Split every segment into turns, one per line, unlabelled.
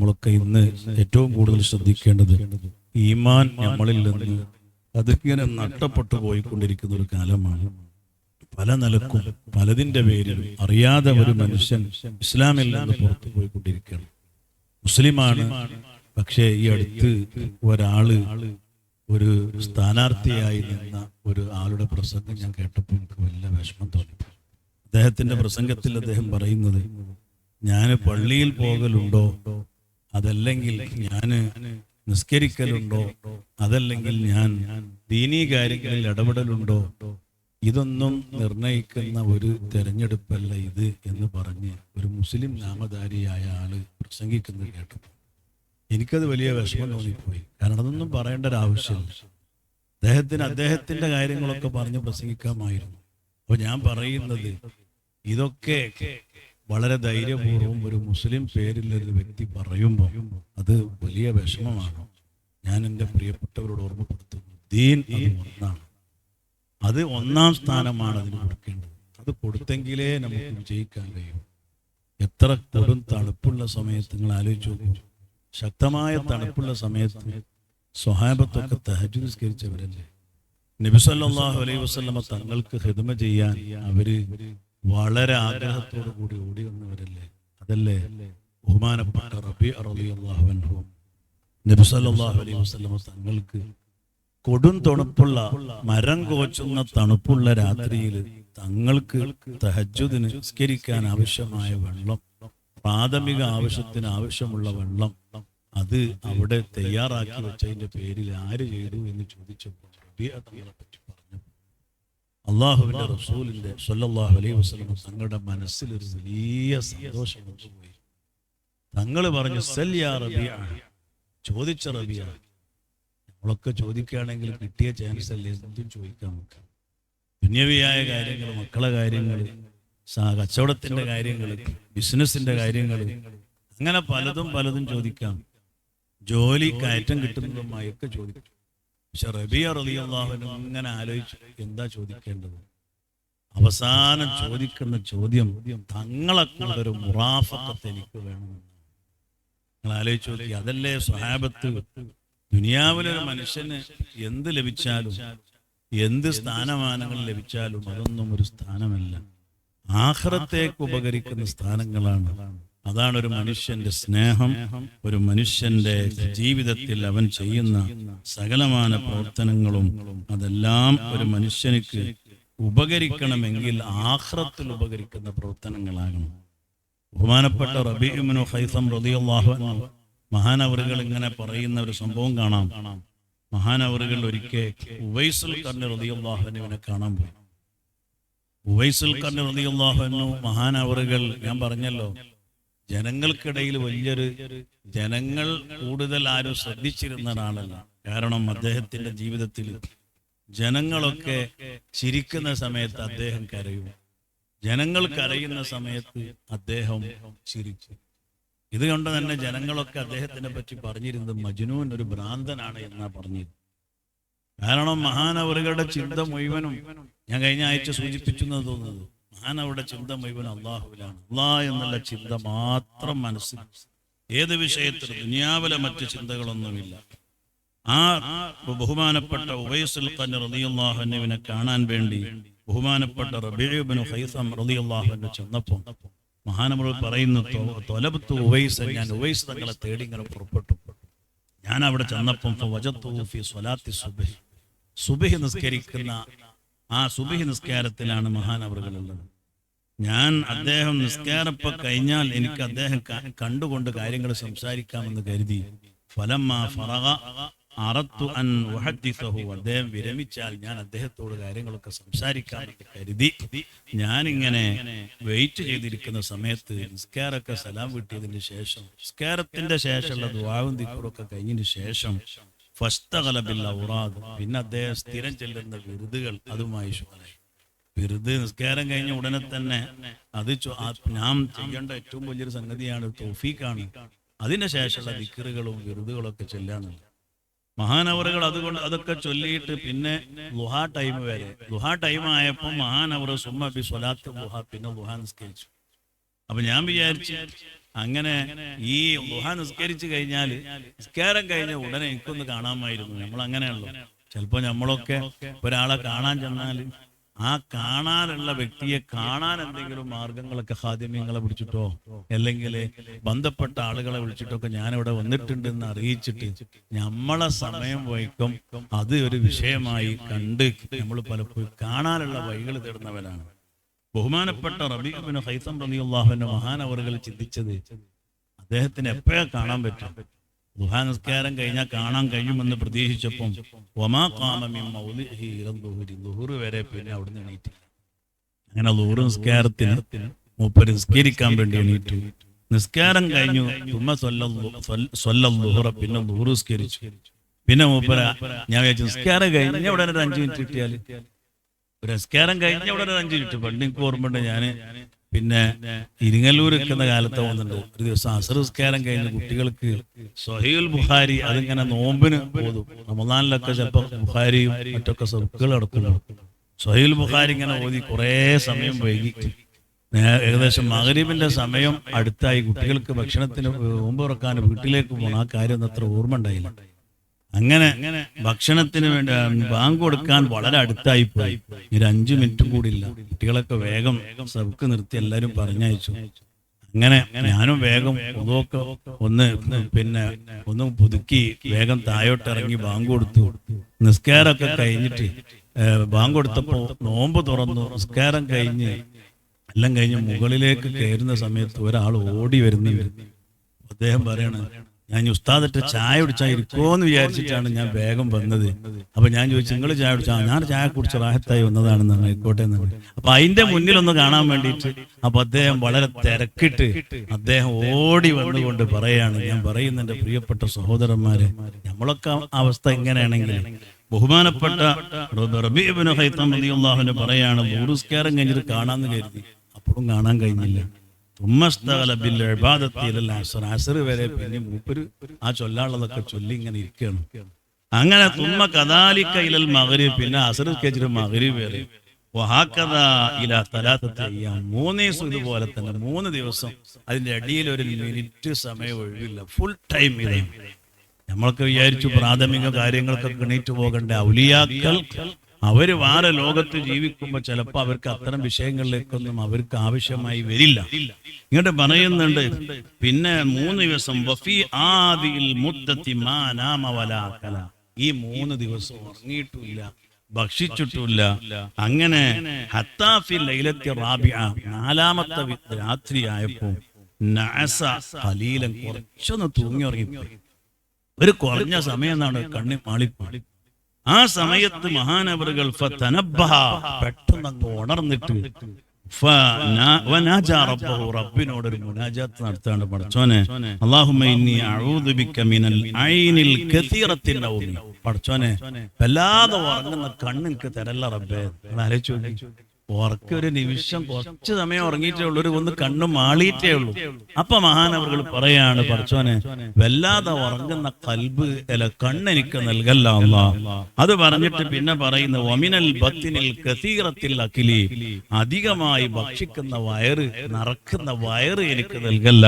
നമ്മളൊക്കെ ഇന്ന് ഏറ്റവും കൂടുതൽ ശ്രദ്ധിക്കേണ്ടത് ഈമാൻ നമ്മളിൽ നിന്ന് അതിങ്ങനെ നഷ്ടപ്പെട്ടു പോയിക്കൊണ്ടിരിക്കുന്ന ഒരു കാലമാണ്. പല നിലക്കും പലതിന്റെ പേരിലും അറിയാതെ ഒരു മനുഷ്യൻ ഇസ്ലാമിൽ നിന്ന് പുറത്തു പോയിക്കൊണ്ടിരിക്കുകയാണ്. മുസ്ലിമാണ് പക്ഷേ ഈ അടുത്ത് ഒരാൾ ഒരു സ്ഥാനാർത്ഥിയായി നിന്ന ഒരു ആളുടെ പ്രസംഗം ഞാൻ കേട്ടപ്പോൾ എനിക്ക് വലിയ വിഷമം തോന്നി. അദ്ദേഹത്തിന്റെ പ്രസംഗത്തിൽ അദ്ദേഹം പറയുന്നത് ഞാൻ പള്ളിയിൽ പോകലുണ്ടോ? അതല്ലെങ്കിൽ ഞാൻ നിസ്കരിക്കലുണ്ടോ? അതല്ലെങ്കിൽ ഞാൻ ദീനീ കാര്യങ്ങളിൽ ഇടപെടലുണ്ടോ? ഇതൊന്നും നിർണയിക്കുന്ന ഒരു തെരഞ്ഞെടുപ്പല്ല ഇത് എന്ന് പറഞ്ഞ് ഒരു മുസ്ലിം നാമധാരിയായ ആൾ പ്രസംഗിക്കുന്നത് കേട്ടപ്പോൾ എനിക്കത് വലിയ വിഷമം തോന്നിപ്പോയി. കാരണം അതൊന്നും പറയേണ്ട ഒരു ആവശ്യമില്ല. അദ്ദേഹത്തിന് അദ്ദേഹത്തിന്റെ കാര്യങ്ങളൊക്കെ പറഞ്ഞ് പ്രസംഗിക്കാമായിരുന്നു. അപ്പൊ ഞാൻ പറയുന്നത് ഇതൊക്കെ വളരെ ധൈര്യപൂർവം ഒരു മുസ്ലിം പേരില്ലൊരു വ്യക്തി പറയുമ്പോൾ അത് വലിയ വിഷമമാണ്. ഞാൻ എന്റെ പ്രിയപ്പെട്ടവരോട് ഓർമ്മപ്പെടുത്തുന്നു. ദീൻ അത് ഒന്നാണ്. അത് ഒന്നാം സ്ഥാനമാണ് അതിന് കൊടുക്കേണ്ടത്. അത് കൊടുത്തെങ്കിലേ നമുക്ക് വിജയിക്കാൻ കഴിയും. എത്ര കൊടും തണുപ്പുള്ള സമയത്ത് നിങ്ങൾ ആലോചിച്ചു ശക്തമായ തണുപ്പുള്ള സമയത്ത് സ്വഹാബത്തൊക്കെ തഹജ് നിസ്കരിച്ചവരല്ലേ? നബിസല്ലാഹു അലൈഹി വസ്ലമ തങ്ങൾക്ക് ഹിതമ ചെയ്യാൻ അവർ വളരെ ആഗ്രഹത്തോടു കൂടി ഓടി വന്നവരല്ലേ? അതല്ലേ? ബഹുമാനപ്പെട്ട റബി നബി സല്ലല്ലാഹു അലൈഹി വസല്ലമ തങ്ങൾക്ക് കൊടും തണുപ്പുള്ള മരം കോച്ചുന്ന തണുപ്പുള്ള രാത്രിയിൽ തങ്ങൾക്ക് തഹജുദിന് നിസ്കരിക്കാൻ ആവശ്യമായ വെള്ളം പ്രാഥമിക ആവശ്യത്തിന് ആവശ്യമുള്ള വെള്ളം അത് അവിടെ തയ്യാറാക്കി വെച്ചതിന്റെ പേരിൽ ആര് ചെയ്തു എന്ന് ചോദിച്ചപ്പോൾ റസൂലിന്റെ അള്ളാഹുവിന്റെ റസൂലിന്റെ സല്ലല്ലാഹു അലൈഹി വസല്ലം തങ്ങളുടെ മനസ്സിൽ ഒരു വലിയ സന്തോഷം കൊണ്ടുപോയി തങ്ങൾ പറഞ്ഞു സല്യാ റബിയ ചോദിച്ച റബിയ നമ്മളൊക്കെ ചോദിക്കുകയാണെങ്കിൽ കിട്ടിയ ചാൻസ് അല്ലേ? എന്തും ചോദിക്കാൻ നമുക്ക്. പുണ്യവിയായ കാര്യങ്ങൾ മക്കളെ കാര്യങ്ങൾ കച്ചവടത്തിന്റെ കാര്യങ്ങൾ ബിസിനസിന്റെ കാര്യങ്ങൾ അങ്ങനെ പലതും പലതും ചോദിക്കാം. ജോലി കയറ്റം കിട്ടുന്നതുമായൊക്കെ ചോദിക്കും. ഇങ്ങനെ ആലോചിച്ചു എന്താ ചോദിക്കേണ്ടത്? അവസാനം ചോദിക്കുന്ന ചോദ്യം തങ്ങളെ ഒരു മുറാഫക്കത്ത് എനിക്ക് വേണം. നിങ്ങൾ ആലോചിച്ച് നോക്കി അതല്ലേ സ്വഹാബത്ത്? ദുനിയാവിലൊരു മനുഷ്യന് എന്ത് ലഭിച്ചാലും എന്ത് സ്ഥാനമാനങ്ങൾ ലഭിച്ചാലും അതൊന്നും ഒരു സ്ഥാനമല്ല. ആഹ്റത്തേക്ക് ഉപകരിക്കുന്ന സ്ഥാനങ്ങളാണ്. അതാണ് ഒരു മനുഷ്യന്റെ സ്നേഹം ഒരു മനുഷ്യന്റെ ജീവിതത്തിൽ അവൻ ചെയ്യുന്ന സകലമാന പ്രവർത്തനങ്ങളും അതെല്ലാം ഒരു മനുഷ്യനിക്ക് ഉപകരിക്കണമെങ്കിൽ ആഹ്റത്തിൽ ഉപകരിക്കുന്ന പ്രവർത്തനങ്ങളാകണം. ബഹുമാനപ്പെട്ട റബീമിനു ഹൈസം അൻഹു മഹാനവറുകൾ ഇങ്ങനെ പറയുന്ന ഒരു സംഭവം കാണാം. മഹാനവറുകൾ ഒരിക്കൽ ഉവൈസുൽ കണ്ണി റബിയുള്ളാഹുവിനെ കാണാൻ പോയി. ഉവൈസുൽ കർണി റബിയുള്ളാഹുവിനു മഹാനവറുകൾ ഞാൻ പറഞ്ഞല്ലോ ജനങ്ങൾക്കിടയിൽ വലിയൊരു ജനങ്ങൾ കൂടുതൽ ആരും ശ്രദ്ധിച്ചിരുന്ന ഒരാളല്ല കാരണം അദ്ദേഹത്തിന്റെ ജീവിതത്തിൽ ജനങ്ങളൊക്കെ ചിരിക്കുന്ന സമയത്ത് അദ്ദേഹം കരയും. ജനങ്ങൾ കരയുന്ന സമയത്ത് അദ്ദേഹം ചിരിച്ചു ഇതുകൊണ്ട് തന്നെ ജനങ്ങളൊക്കെ അദ്ദേഹത്തിനെ പറ്റി പറഞ്ഞിരുന്നത് മജ്നൂൻ ഒരു ഭ്രാന്തനാണ് എന്നാ പറഞ്ഞത് കാരണം മഹാനവറുകളുടെ ചിന്ത മുഴുവനും ഞാൻ കഴിഞ്ഞ ആഴ്ച സൂചിപ്പിച്ചു എന്ന് തോന്നുന്നത് മഹാനവരുടെ ചിന്ത മുഴുവൻ അള്ളാഹുവിലാണ്. അള്ളാഹ് എന്നുള്ള ചിന്ത മാത്രം മനസ്സിൽ. ഏത് വിഷയത്തിലും ദുനിയാവിലെ മറ്റു ചിന്തകളൊന്നുമില്ല. ആ ബഹുമാനപ്പെട്ട ഉവൈസുൽ ഖൻ റളിയല്ലാഹുവിനെ കാണാൻ വേണ്ടി ബഹുമാനപ്പെട്ട റബീബിന് ഹൈസം റളിയല്ലാഹുവിനെ ചെന്നപ്പോൾ മഹാനമൃ പറയുന്നു തൊലപത്ത് ഉവൈസ് ഞാൻ ഉവൈസ് തങ്ങളെ തേടി ഇങ്ങനെ പുറപ്പെട്ടു. ഞാൻ അവിടെ ചെന്നപ്പം സുബഹി. സുബഹി നിസ്കരിക്കുന്ന ആ സുബഹി നിസ്കാരത്തിലാണ് മഹാൻ അവറുകളുള്ളത് ഞാൻ അദ്ദേഹം നിസ്കാരപ്പ കഴിഞ്ഞാൽ എനിക്ക് അദ്ദേഹം കണ്ടുകൊണ്ട് കാര്യങ്ങൾ സംസാരിക്കാമെന്ന് കരുതി. ഫലം അൻ അദ്ദേഹം വിരമിച്ചാൽ ഞാൻ അദ്ദേഹത്തോട് കാര്യങ്ങളൊക്കെ സംസാരിക്കാമെന്ന് കരുതി. ഞാനിങ്ങനെ വെയിറ്റ് ചെയ്തിരിക്കുന്ന സമയത്ത് നിസ്കാരൊക്കെ സലാം വിട്ടിയതിന് ശേഷം നിസ്കാരത്തിന്റെ ശേഷമുള്ള ദ്വാവും തിക്കുറൊക്കെ കഴിഞ്ഞതിന് ശേഷം പിന്നെ അദ്ദേഹം സ്ഥിരം ചെല്ലുന്ന വിരുദുകൾ അതുമായി ശുഭനായി നിസ്കാരം കഴിഞ്ഞ ഉടനെ തന്നെ അത് നാം ചെയ്യേണ്ട ഏറ്റവും വലിയൊരു സംഗതിയാണ് തോഫീക്കാണ് അതിന് ശേഷമുള്ള ദിക്കറുകളും വിരുദുകളൊക്കെ ചെല്ലാന്നുള്ളത് മഹാനവറുകൾ അതുകൊണ്ട് അതൊക്കെ ചൊല്ലിയിട്ട് പിന്നെ ലുഹാ ടൈം വരെ. ലുഹാ ടൈം ആയപ്പോൾ മഹാനവർ സുമ്മ ബി സ്വലാത്ത് ലുഹ പിന്നെ ലുഹാ നിസ്കരിച്ചു. അപ്പൊ ഞാൻ വിചാരിച്ചു അങ്ങനെ ഈ ലുഹ നിസ്കരിച്ചു കഴിഞ്ഞാൽ നിസ്കാരം കഴിഞ്ഞ ഉടനെ എനിക്കൊന്ന് കാണാമായിരുന്നു. നമ്മൾ അങ്ങനെയുള്ളൂ ചിലപ്പോ നമ്മളൊക്കെ ഒരാളെ കാണാൻ ചെന്നാൽ ആ കാണാനുള്ള വ്യക്തിയെ കാണാൻ എന്തെങ്കിലും മാർഗങ്ങളൊക്കെ ഹാദ്യമങ്ങളെ വിളിച്ചിട്ടോ അല്ലെങ്കിൽ ബന്ധപ്പെട്ട ആളുകളെ വിളിച്ചിട്ടോ വിളിച്ചിട്ടൊക്കെ ഞാനിവിടെ വന്നിട്ടുണ്ട് എന്ന് അറിയിച്ചിട്ട് നമ്മളെ സമയം വൈക്കും അത് ഒരു വിഷയമായി കണ്ട് നമ്മൾ പലപ്പോഴും കാണാനുള്ള വഴികൾ തേടുന്നവരാണ്. ബഹുമാനപ്പെട്ട റബീബിന് ഹൈസം റബിയുള്ളാഹുവിന്റെ മഹാനവറുകൾ ചിന്തിച്ചത് അദ്ദേഹത്തിന് എപ്പോഴാ കാണാൻ പറ്റും? ദുഹാ നിസ്കാരം കഴിഞ്ഞാൽ കാണാൻ കഴിയുമെന്ന് പ്രതീക്ഷിച്ചപ്പം ഒമാ. ദുഹുറ് വരെ പിന്നെ അവിടുന്ന് നിന്ന് അങ്ങനെ ലൂറ് നിസ്കാരത്തിന് മൂപ്പർ നിസ്കരിക്കാൻ വേണ്ടി എണീറ്റു. നിസ്കാരം കഴിഞ്ഞു. തുമ്മ സ്വല്ലം ലുഹുറ പിന്നെ ലൂറ് നിസ്കരിച്ചു. പിന്നെ മൂപ്പര ഞാൻ വിചാരിച്ചു നിസ്കാരം കഴിഞ്ഞ അവിടെ ഒരു അഞ്ചു മിനിറ്റ് കിട്ടിയാൽ ഒരു നിസ്കാരം കഴിഞ്ഞ ഉടനെ അഞ്ചു മിനിറ്റ്. പണ്ട് എനിക്ക് ഓർമ്മയുണ്ട് ഞാൻ പിന്നെ ഇരിങ്ങല്ലൂർ എത്തുന്ന കാലത്ത് പോകുന്നുണ്ട് ഒരു ദിവസം അസർ നിസ്കാരം കഴിഞ്ഞ് കുട്ടികൾക്ക് സൊഹീൽ ബുഹാരി അതിങ്ങനെ നോമ്പിന് പോകും റമദാനിലൊക്കെ ചിലപ്പോൾ ബുഹാരിയും മറ്റൊക്കെ സബുക്കുകൾ നടക്കുന്നു. സൊഹീൽ ബുഹാരി ഇങ്ങനെ ഓതി കുറേ സമയം വൈകി. ഏകദേശം മകരീബിന്റെ സമയം അടുത്തായി. കുട്ടികൾക്ക് ഭക്ഷണത്തിന് നോമ്പ് തുറക്കാൻ വീട്ടിലേക്ക് പോകണം. ആ കാര്യം അത്ര ഓർമ്മ ഉണ്ടായില്ല. അങ്ങനെ ഭക്ഷണത്തിന് വേണ്ടി ബാങ്ക് കൊടുക്കാൻ വളരെ അടുത്തായി പോയി ഒരു അഞ്ചു മിനിറ്റും കൂടി ഇല്ല കുട്ടികളൊക്കെ വേഗം സബുക്ക് നിർത്തി എല്ലാവരും പറഞ്ഞയച്ചു. അങ്ങനെ ഞാനും വേഗം ഒന്നൊക്കെ ഒന്ന് പിന്നെ ഒന്ന് പുതുക്കി വേഗം താഴോട്ട് ഇറങ്ങി ബാങ്ക് കൊടുത്തു. നിസ്കാരമൊക്കെ കഴിഞ്ഞിട്ട് ബാങ്ക് കൊടുത്തപ്പോ നോമ്പ് തുറന്നു. നിസ്കാരം കഴിഞ്ഞ് എല്ലാം കഴിഞ്ഞ് മുകളിലേക്ക് കയറുന്ന സമയത്ത് ഒരാൾ ഓടി വരുന്നുണ്ട്. അദ്ദേഹം പറയണ് ഞാൻ ഉസ്താദിട്ട് ചായ കുടിച്ചാ ഇരിക്കുമോന്ന് വിചാരിച്ചിട്ടാണ് ഞാൻ വേഗം വന്നത്. അപ്പൊ ഞാൻ ചോദിച്ചു നിങ്ങൾ ചായ കുടിച്ചാ? ഞാൻ ചായ കുടിച്ച റാഹത്തായി വന്നതാണെന്ന് ആയിക്കോട്ടെ എന്ന്. അപ്പൊ അതിന്റെ മുന്നിൽ ഒന്ന് കാണാൻ വേണ്ടിയിട്ട് അപ്പൊ അദ്ദേഹം വളരെ തിരക്കിട്ട് അദ്ദേഹം ഓടി വന്നുകൊണ്ട് പറയാണ് ഞാൻ എന്റെ പ്രിയപ്പെട്ട സഹോദരന്മാരെ നമ്മളൊക്കെ അവസ്ഥ എങ്ങനെയാണെങ്കിൽ ബഹുമാനപ്പെട്ട റബീബിന് ഹൈത്തം റളിയല്ലാഹുവിന് പറയാണ് ബൂറുസ്കാരം കഴിഞ്ഞിട്ട് കാണാന്ന് കരുതി. അപ്പോഴും കാണാൻ കഴിഞ്ഞില്ല. വരെ പിന്നെ മൂപ്പര് ആ ചൊല്ലാനുള്ളതൊക്കെ ചൊല്ലി ഇങ്ങനെ ഇരിക്കുകയാണ് അങ്ങനെ തുമ്മ കദാലിക്ക ഇലൽ മഗ്രിബ് പിന്നെ അസർ കഴിച്ചിട്ട് മഗ്രിബ് വരെ. മൂന്ന് ദിവസം ഇതുപോലെ തന്നെ മൂന്ന് ദിവസം അതിന്റെ അടിയിൽ ഒരു മിനിറ്റ് സമയം ഒഴിവില്ല. ഫുൾ ടൈം ഇതേ. നമ്മൾക്ക് വിചാരിച്ചു പ്രാഥമിക കാര്യങ്ങളൊക്കെ കിണീറ്റ് പോകേണ്ട. ഔലിയാക്കൾ അവർ വേറെ ലോകത്ത് ജീവിക്കുമ്പോൾ ചിലപ്പോൾ അവർക്ക് അത്തരം വിഷയങ്ങളിലേക്കൊന്നും അവർക്ക് ആവശ്യമായി വരില്ല. ഇങ്ങോട്ട് പറയുന്നുണ്ട് പിന്നെ മൂന്ന് ദിവസം വഫി ആദിയിൽ മുത്തത്തി മാ നാമ വലാ ഈ മൂന്ന് ദിവസം ഉറങ്ങിയിട്ടില്ല ഭക്ഷിച്ചിട്ടില്ല. അങ്ങനെ ഹത്താഫി ലൈലത്തി റാബിയ നാലാമത്തെ രാത്രി രാത്രിയായപ്പോ നഅസ ഖലീലൻ കുറച്ചൊന്ന് തൂങ്ങി ഉറങ്ങിപ്പോയി. ഒരു കുറഞ്ഞ സമയം എന്നാണ് കണ്ണി മാളിപ്പോയി. ആ സമയത്ത് മഹാനവറുകൾ പെട്ടെന്ന് ഉണർന്നിട്ട് റബ്ബിനോട് ഒരു മുനാജാത്ത് നടത്താണ് പടച്ചോനെ അല്ലാഹുമ്മ ഇന്നി അഊദു ബിക മിനൽ ഐനിൽ കസീറത്തിൻ നൗമി. പടച്ചോനെ വല്ലാതെ ഉറങ്ങുന്ന കണ്ണ് എനിക്ക് തരല്ല റബ്ബേ. ആലോചിച്ചു. ഉറക്കം ഒരു നിമിഷം കുറച്ച് സമയം ഉറങ്ങിയിട്ടേ ഉള്ളൂ ഒരു ഒന്ന് കണ്ണു മാളിയിട്ടേ ഉള്ളൂ. അപ്പൊ മഹാനവറുകൾ പറയാണ് പറച്ചോനെ വല്ലാതെ ഉറങ്ങുന്ന കൽബ് അല്ല കണ്ണെനിക്ക് നൽകല്ല അത് പറഞ്ഞിട്ട് പിന്നെ പറയുന്ന ഒമിനൽ ബത്തിനിൽ കസീറത്തിൽ അഖിലി. അധികമായി ഭക്ഷിക്കുന്ന വയറ് നറക്കുന്ന വയറ് എനിക്ക് നൽകല്ല.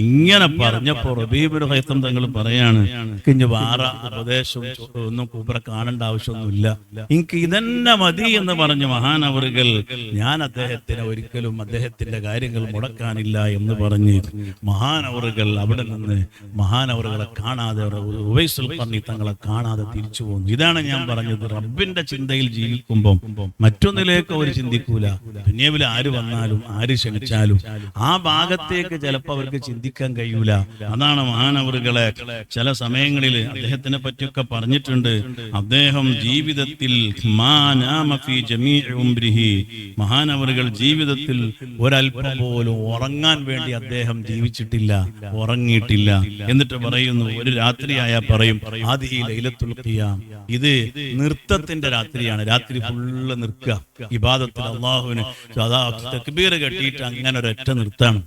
ഇങ്ങനെ പറഞ്ഞപ്പോ റബീബുൽ ഹൈത്തം തങ്ങൾ പറയാണ് കിഞ്ഞ് വേറെ ഉപദേശം ഒന്നും കൂപ്പറ കാണേണ്ട ആവശ്യമൊന്നുമില്ല. എനിക്ക് ഇതന്നെ മതി എന്ന് പറഞ്ഞ മഹാനവറുകൾ ഞാൻ അദ്ദേഹത്തിന് ഒരിക്കലും അദ്ദേഹത്തിന്റെ കാര്യങ്ങൾ മുടക്കാനില്ല എന്ന് പറഞ്ഞ് മഹാനവറുകൾ അവിടെ നിന്ന് മഹാനവറുകളെ കാണാതെ ഉവൈസുൽ പറഞ്ഞി തങ്ങളെ കാണാതെ തിരിച്ചു പോകുന്നു ഇതാണ് ഞാൻ പറഞ്ഞത്. റബ്ബിന്റെ ചിന്തയിൽ ജീവിക്കുമ്പോൾ മറ്റൊന്നിലേക്ക് അവർ ചിന്തിക്കൂല. ദുനിയാവിൽ ആര് വന്നാലും ആര് ക്ഷണിച്ചാലും ആ ഭാഗത്തേക്ക് ചിലപ്പോൾ അവർക്ക് ചിന്തിക്കാൻ കഴിയൂല. അതാണ് മഹാനവറുകളെ ചില സമയങ്ങളിൽ അദ്ദേഹത്തിനെ പറ്റിയൊക്കെ പറഞ്ഞിട്ടുണ്ട്. അദ്ദേഹം ജീവിതത്തിൽ ഉംരിഹി മഹാനവറുകൾ ജീവിതത്തിൽ ഒരല്പം പോലും ഉറങ്ങാൻ വേണ്ടി അദ്ദേഹം ജീവിച്ചിട്ടില്ല ഉറങ്ങിയിട്ടില്ല. എന്നിട്ട് പറയുന്നു ഒരു രാത്രിയായാൽ പറയും ആദ്യ ലൈലത്തുൽ ഖിയാം. ഇത് നൃത്തത്തിന്റെ രാത്രിയാണ്. രാത്രി ഫുള്ള് നിൽക്കുക ഇബാദത്തിൽ അള്ളാഹുവിന് തക്ബീർ കെട്ടിയിട്ട് അങ്ങനെ ഒരൊറ്റ നൃത്താണ്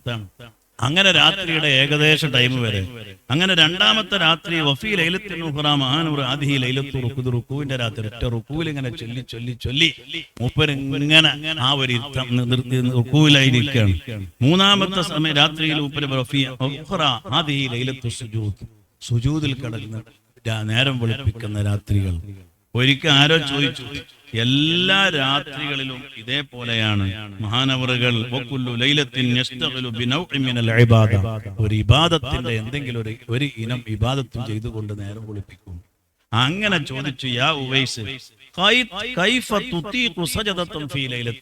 അങ്ങനെ രാത്രിയുടെ ഏകദേശ ടൈം വരെ. അങ്ങനെ രണ്ടാമത്തെ രാത്രി വഫി ലൈലത്തിൽ മഹാനൂർ ആദി ലൈലത്തു റുക്കുദ് റുക്കുവിന്റെ രാത്രി ഒറ്റ റുക്കുവിൽ ഇങ്ങനെ ചൊല്ലി ചൊല്ലി ചൊല്ലി മൂപ്പരിങ്ങനെ ആ ഒരു റുക്കുവിലായി നിൽക്കുകയാണ്. മൂന്നാമത്തെ സമയം രാത്രിയിൽ മൂപ്പര് വഫി ആദി ലൈലത്തു സുജൂദ്. സുജൂദിൽ കടന്ന് നേരം വെളുപ്പിക്കുന്ന രാത്രികൾ. ഒരിക്കൽ ആരോ ചോദിച്ചു എല്ലാ രാത്രികളിലും ഇതേപോലെയാണ്. മഹാനവറുകൾ. ഒരു ഇബാദത്തിന്റെ എന്തെങ്കിലും ഒരു ഒരു ഇനം ഇബാദത്തും ചെയ്തുകൊണ്ട് നേരം കുളിപ്പിക്കും. അങ്ങനെ ചോദിച്ചു യാ ഉവൈസ്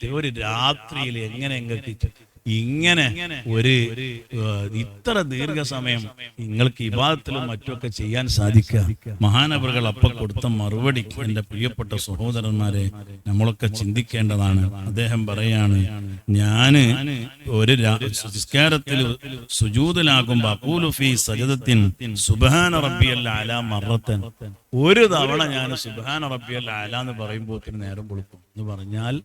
ഒരു രാത്രിയിൽ എങ്ങനെ നിങ്ങൾക്ക് ഇങ്ങനെ ഒരു ഇത്ര ദീർഘസമയം നിങ്ങൾക്ക് ഇബാദത്തിലും മറ്റുമൊക്കെ ചെയ്യാൻ സാധിക്കുക. മഹാനവറുകൾ അപ്പ കൊടുത്ത മറുപടി എന്റെ പ്രിയപ്പെട്ട സഹോദരന്മാരെ നമ്മളൊക്കെ ചിന്തിക്കേണ്ടതാണ്. അദ്ദേഹം പറയാണ് ഞാൻ ഒരു സംസ്കാരത്തിൽ സുജൂതലാകുമ്പോ അഖൂലു ഫീ സജദത്തിൻ സുബ്ഹാന റബ്ബിയൽ അലാ മറത്തൻ. ഒരു തവണ ഞാൻ സുബാന റബ്ബിയല്ല അല എന്ന് പറയുമ്പോൾ നേരം കൊടുക്കും എന്ന് പറഞ്ഞാൽ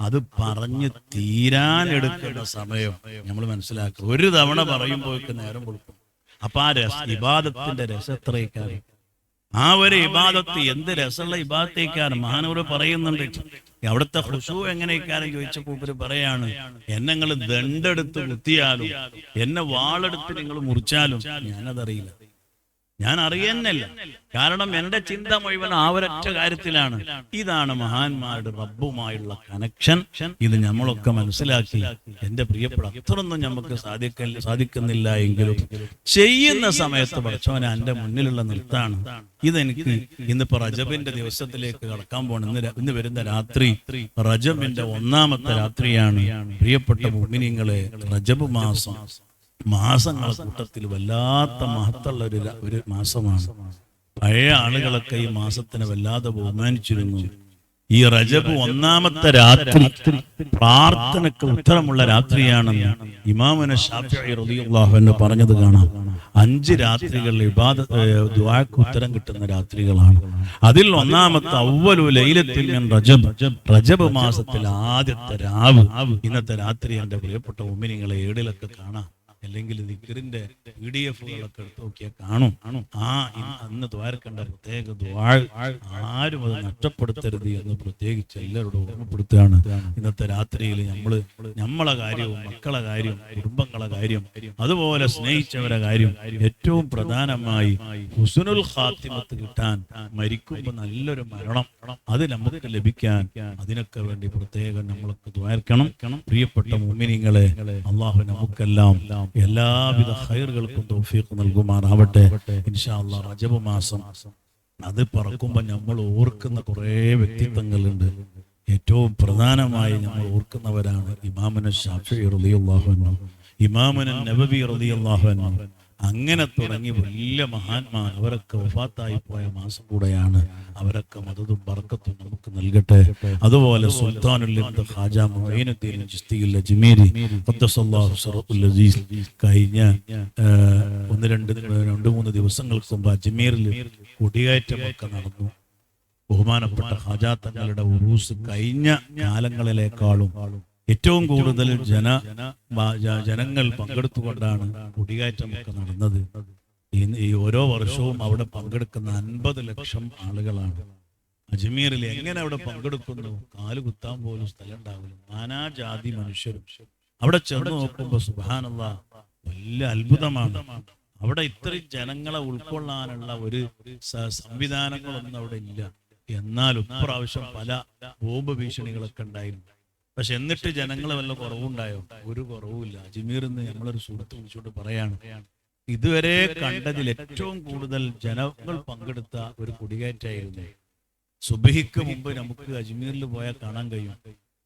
അത് പറഞ്ഞ് തീരാൻ എടുക്കേണ്ട സമയം. നമ്മൾ മനസ്സിലാക്കുക. ഒരു തവണ പറയുമ്പോഴേക്ക് നേരം കൊടുക്കും അപ്പൊ ആ രസ ഇബാദത്തിന്റെ രസം എത്രയേക്കാണ്? ആ ഒരു ഇബാദത്ത് എന്ത് രസമുള്ള ഇബാദത്തേക്കാണ്? മഹാനവർ പറയുന്നുണ്ട്. അവിടുത്തെ ഹുഷു എങ്ങനെയൊക്കെയാണ് ചോദിച്ചപ്പോൾ ഇവർ പറയാണ് എന്നെ നിങ്ങൾ ദണ്ടെടുത്ത് കുത്തിയാലും എന്നെ വാളെടുത്ത് നിങ്ങൾ മുറിച്ചാലും ഞാനതറിയില്ല. ഞാൻ അറിയുന്നില്ല കാരണം എന്റെ ചിന്ത മുഴുവൻ ആ ഒരൊറ്റ കാര്യത്തിലാണ്. ഇതാണ് മഹാന്മാരുടെ റബ്ബുമായുള്ള കണക്ഷൻ ഇത് നമ്മളൊക്കെ മനസ്സിലാക്കി. എന്റെ പ്രിയപ്പെട്ട അത്രയൊന്നും നമുക്ക് സാധിക്ക സാധിക്കുന്നില്ല എങ്കിലും ചെയ്യുന്ന സമയത്ത് പഠിച്ചവനെ എന്റെ മുന്നിലുള്ള നിർത്താണ് ഇതെനിക്ക് ഇന്നിപ്പോ റജബിന്റെ ദിവസത്തിലേക്ക് കടക്കാൻ പോകണം ഇന്ന് ഇന്ന് വരുന്ന രാത്രി റജബിന്റെ ഒന്നാമത്തെ രാത്രിയാണ്. പ്രിയപ്പെട്ട ഭൂമിനിങ്ങളെ റജബ് മാസം. മാസങ്ങളെ കൂട്ടത്തിൽ വല്ലാത്ത മഹത്തുള്ള ഒരു ഒരു മാസമാണ്. പഴയ ആളുകളൊക്കെ ഈ മാസത്തിനെ വല്ലാതെ ബഹുമാനിച്ചിരുന്നു. ഈ റജബ് ഒന്നാമത്തെ രാത്രി പ്രാർത്ഥനക്ക് ഉത്തരമുള്ള രാത്രിയാണെന്ന് ഇമാമന അൻഹു പറഞ്ഞത് കാണാം. അഞ്ച് രാത്രികൾ ഇബാദ ദുആക്ക് ഉത്തരം കിട്ടുന്ന രാത്രികളാണ്. അതിൽ ഒന്നാമത്തെ അവലു ലൈലത്തിൽ മിൻ റജബ്. റജബ് മാസത്തിൽ ആദ്യത്തെ രാവ്. ഇന്നത്തെ രാത്രി എന്റെ പ്രിയപ്പെട്ട ഉമ്മിനിങ്ങളെ ഏടിലൊക്കെ കാണാം. അല്ലെങ്കിൽ നിക്കറിന്റെ പി ഡി എഫുകളൊക്കെ എടുത്ത് നോക്കിയാൽ കാണും. ആ അന്ന് ദ്വാരക്കേണ്ട പ്രത്യേക ആരും അത് നഷ്ടപ്പെടുത്തരുത് എന്ന് പ്രത്യേകിച്ച് എല്ലാവരോടും ഓർമ്മപ്പെടുത്തുകയാണ്. ഇന്നത്തെ രാത്രിയിൽ നമ്മൾ നമ്മളെ കാര്യവും മക്കളെ കാര്യം കുടുംബങ്ങളെ കാര്യം അതുപോലെ സ്നേഹിച്ചവരെ കാര്യം ഏറ്റവും പ്രധാനമായി ഹുസുനുൽ ഖാത്തിമത്ത് കിട്ടാൻ മരിക്കുമ്പോൾ നല്ലൊരു മരണം അത് നമുക്ക് ലഭിക്കാൻ അതിനൊക്കെ വേണ്ടി പ്രത്യേകം നമ്മൾക്ക് ദ്വാരക്കണം. പ്രിയപ്പെട്ട മുമിനിങ്ങളെ അള്ളാഹു നമുക്കെല്ലാം എല്ലാവിധ ഹൈറുകൾക്കും തോഫീക്ക് നൽകുമാറാവട്ടെ. ഇൻഷാ അള്ളാഹ് റജബ് മാസം. അത് പറക്കുമ്പോൾ നമ്മൾ ഓർക്കുന്ന കുറേ വ്യക്തിത്വങ്ങളുണ്ട്. ഏറ്റവും പ്രധാനമായി നമ്മൾ ഓർക്കുന്നവരാണ് ഇമാമന ഷാഫി റളിയല്ലാഹു അൻഹു നബബി അൻഹു അങ്ങനെ തുടങ്ങി വലിയ മഹാന്മാർ അവരൊക്കെ വഫാത്തായി പോയ മാസം കൂടെയാണ് അവരൊക്കെ മതതും ബർക്കത്തും നമുക്ക് നൽകട്ടെ. അതുപോലെ കഴിഞ്ഞ ഒന്ന് രണ്ട് രണ്ട് മൂന്ന് ദിവസങ്ങൾക്ക് മുമ്പ് അജ്മീറിൽ കുടിയേറ്റമൊക്കെ നടന്നു. ബഹുമാനപ്പെട്ട ഹാജാ തങ്ങളുടെ ഉറൂസ് കഴിഞ്ഞ കാലങ്ങളിലേക്കാളും ഏറ്റവും കൂടുതൽ ജന ജനങ്ങൾ പങ്കെടുത്തുകൊണ്ടാണ് കുടികയറ്റമൊക്കെ നടന്നത്. ഈ- ഓരോ വർഷവും അവിടെ പങ്കെടുക്കുന്ന അൻപത് ലക്ഷം ആളുകളാണ്. അജ്മീറിൽ എങ്ങനെ അവിടെ പങ്കെടുക്കുന്നു? കാൽ കുത്താൻ പോലും സ്ഥലം ഉണ്ടാവില്ല. നാനാജാതി മനുഷ്യരും. അവിടെ ചെന്ന് നോക്കുമ്പോ സുബാനുള്ള വലിയ അത്ഭുതമാണ്. അവിടെ ഇത്രയും ജനങ്ങളെ ഉൾക്കൊള്ളാനുള്ള ഒരു സംവിധാനങ്ങളൊന്നും അവിടെ ഇല്ല. എന്നാൽ ഇപ്രാവശ്യം പല ബോംബ് ഭീഷണികളൊക്കെ ഉണ്ടായിരുന്നു പക്ഷെ എന്നിട്ട് ജനങ്ങൾ വല്ല കുറവുണ്ടായോ? ഒരു കുറവുമില്ല. അജ്മീർ എന്ന് നമ്മളൊരു സുഹൃത്ത് വിളിച്ചുകൊണ്ട് പറയാണ് ഇതുവരെ കണ്ടതിൽ ഏറ്റവും കൂടുതൽ ജനങ്ങൾ പങ്കെടുത്ത ഒരു കുടികയറ്റായിരുന്നു സുബഹിക്ക് മുമ്പ് നമുക്ക് അജ്മീറിൽ പോയാൽ കാണാൻ കഴിയും.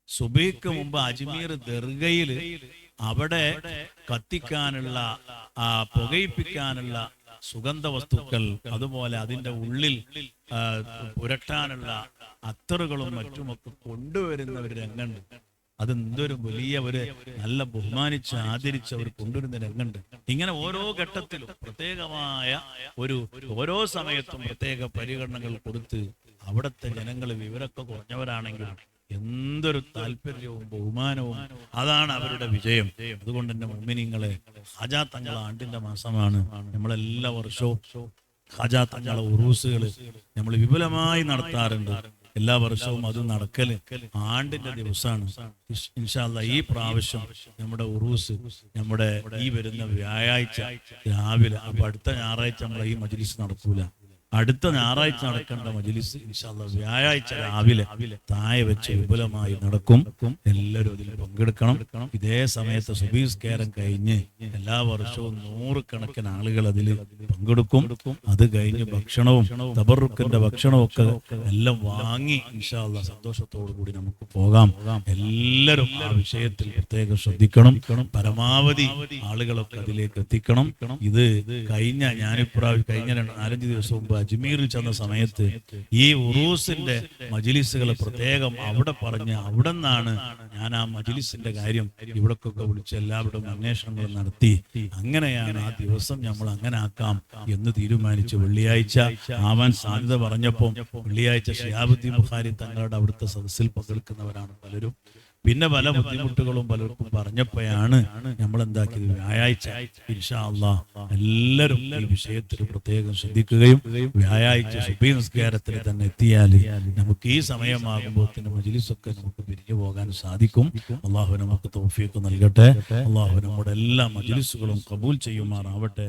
സുബഹിക്ക് മുമ്പ് അജ്മീർ ദർഗയിൽ അവിടെ കത്തിക്കാനുള്ള ആ പുകയിപ്പിക്കാനുള്ള സുഗന്ധ വസ്തുക്കൾ അതുപോലെ അതിന്റെ ഉള്ളിൽ പുരട്ടാനുള്ള അത്തറുകളും മറ്റുമൊക്കെ കൊണ്ടുവരുന്ന ഒരു രംഗമുണ്ട്. അത് എന്തൊരു വലിയ ഒരു നല്ല ബഹുമാനിച്ച് ആദരിച്ച് അവർ കൊണ്ടുവരുന്ന രംഗമുണ്ട്. ഇങ്ങനെ ഓരോ ഘട്ടത്തിലും പ്രത്യേകമായ ഒരു ഓരോ സമയത്തും പ്രത്യേക പരിഗണനകൾ കൊടുത്ത് അവിടുത്തെ ജനങ്ങൾ വിവരമൊക്കെ കുറഞ്ഞവരാണെങ്കിലും എന്തൊരു താല്പര്യവും ബഹുമാനവും. അതാണ് അവരുടെ വിജയം. അതുകൊണ്ട് തന്നെ മുമ്മിനിങ്ങളെ ഹജാ തങ്ങളെ ആണ്ടിന്റെ മാസമാണ് നമ്മളെല്ലാ വർഷവും ഹജാ തങ്ങളെ ഉറൂസുകൾ നമ്മൾ വിപുലമായി നടത്താറുണ്ട്. എല്ലാ വർഷവും അത് നടക്കൽ ആണ്ടിന്റെ ദിവസമാണ്. ഇൻഷാല്ല ഈ പ്രാവശ്യം നമ്മുടെ ഉറൂസ് നമ്മുടെ ഈ വരുന്ന വ്യാഴാഴ്ച രാവിലെ അപ്പൊ അടുത്ത ഞായറാഴ്ച നമ്മളെ ഈ മജ്ലിസ് നടക്കൂല. അടുത്ത ഞായറാഴ്ച നടക്കേണ്ട മജ്ലിസ് വ്യാഴാഴ്ച രാവിലെ താഴെ വെച്ച് വിപുലമായി നടക്കും. എല്ലാവരും അതിൽ പങ്കെടുക്കണം. ഇതേ സമയത്ത് സുബീസ്കാരം കഴിഞ്ഞ് എല്ലാ വർഷവും നൂറുകണക്കിന് ആളുകൾ അതിൽ പങ്കെടുക്കും. അത് കഴിഞ്ഞ് ഭക്ഷണവും തബറുക്കിന്റെ ഭക്ഷണവും ഒക്കെ എല്ലാം വാങ്ങി ഇൻഷാല്ല സന്തോഷത്തോടു കൂടി നമുക്ക് പോകാം. എല്ലാവരും ആ വിഷയത്തിൽ പ്രത്യേകം ശ്രദ്ധിക്കണം. പരമാവധി ആളുകളൊക്കെ അതിലേക്ക് എത്തിക്കണം. ഇത് കഴിഞ്ഞ ഞാനിപ്രാവശ്യം കഴിഞ്ഞ നാലഞ്ച് ദിവസം മുമ്പ് അജ്മീറിൽ ചെന്ന സമയത്ത് ഈ ഉറൂസിന്റെ മജിലിസുകൾ പ്രത്യേകം അവിടെ പറഞ്ഞ് അവിടെ നിന്നാണ് ഞാൻ ആ മജിലിസിന്റെ കാര്യം ഇവിടക്കൊക്കെ വിളിച്ച് എല്ലാവരുടെയും അന്വേഷണങ്ങൾ നടത്തി. അങ്ങനെയാണ് ആ ദിവസം നമ്മൾ അങ്ങനെ ആക്കാം എന്ന് തീരുമാനിച്ച് വെള്ളിയാഴ്ച ആവാൻ സാധ്യത പറഞ്ഞപ്പോൾ വെള്ളിയാഴ്ച ഷിയാബുദ്ദീൻ ബുഖാരി തങ്ങളുടെ അവിടുത്തെ സദസ്സിൽ പങ്കെടുക്കുന്നവരാണ് പലരും. പിന്നെ പല ബുദ്ധിമുട്ടുകളും പലർക്കും പറഞ്ഞപ്പോഴാണ് നമ്മൾ എന്താക്കിയത് വ്യാഴാഴ്ച ഇൻഷാല്ല എല്ലാവരും ഈ വിഷയത്തിൽ പ്രത്യേകം ശ്രദ്ധിക്കുകയും വ്യാഴാഴ്ച സുബി നിസ്കാരത്തിൽ തന്നെ എത്തിയാൽ നമുക്ക് ഈ സമയമാകുമ്പോൾ തന്നെ മജിലിസൊക്കെ നമുക്ക് പിരിഞ്ഞു പോകാൻ സാധിക്കും. അള്ളാഹു നമുക്ക് തോഫിയൊക്കെ നൽകട്ടെ. അള്ളാഹു നമ്മുടെ എല്ലാ മജിലിസുകളും കബൂൽ ചെയ്യുമാറാവട്ടെ.